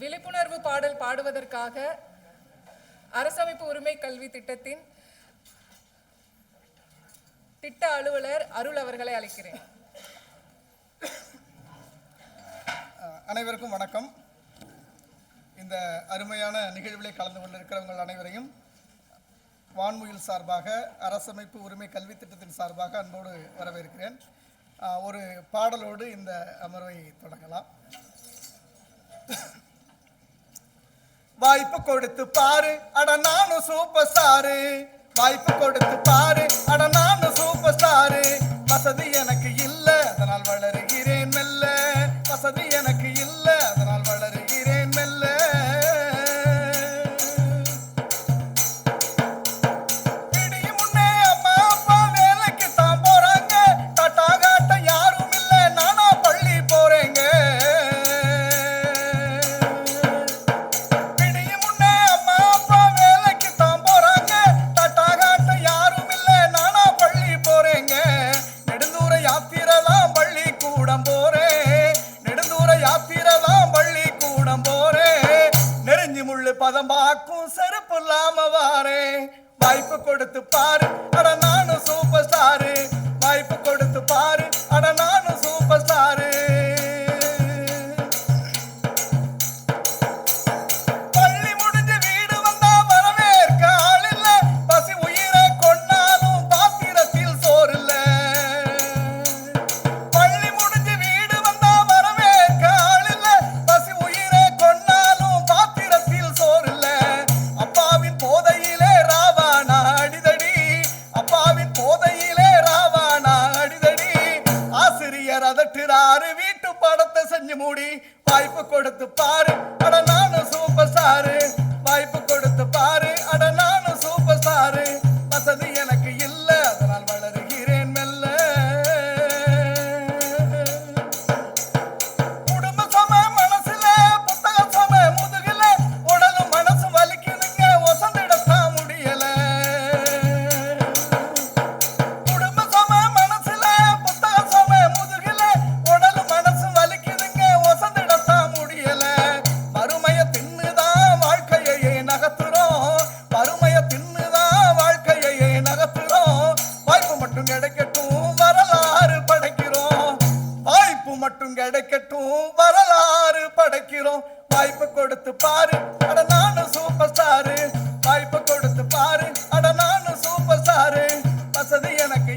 விழிப்புணர்வு பாடல் பாடுவதற்காக அரசமைப்பு உரிமை கல்வி திட்டத்தின் திட்ட அலுவலர் அருள் அவர்களை அழைக்கிறேன். அனைவருக்கும் வணக்கம். இந்த அருமையான நிகழ்விலே கலந்து கொண்டிருக்கிறவங்கள் அனைவரையும் வான்முயில் சார்பாக அரசமைப்பு உரிமை கல்வி திட்டத்தின் சார்பாக அன்போடு வரவேற்கிறேன். ஒரு பாடலோடு இந்த அமர்வை தொடங்கலாம். வாய்ப்பு கொடுத்து பாரு. அட நானும் சூப்பர் ஸ்டாரு வாய்ப்பு கொடுத்து பாரு. அட நானும் சூப்பர் ஸ்டாரு வசதி எனக்கு இல்ல அதனால் வளருகிறேன் மெல்ல. வசதி எனக்கு பதம் செருப்பு இல்லாம வாரேன் வாய்ப்பு கொடுத்து பாரு. அட படத்தை செஞ்சு மூடி வாய்ப்பு கொடுத்து கிடைக்கட்டும் வரலாறு படைக்கிறோம். வாய்ப்பு மட்டும் கிடைக்கட்டும் வரலாறு படைக்கிறோம். வாய்ப்பு கொடுத்து பாரு அட நானும் சூப்பர் ஸ்டாரு வாய்ப்பு கொடுத்து பாரு அட நானும் சூப்பர் ஸ்டாரு வசதி எனக்கு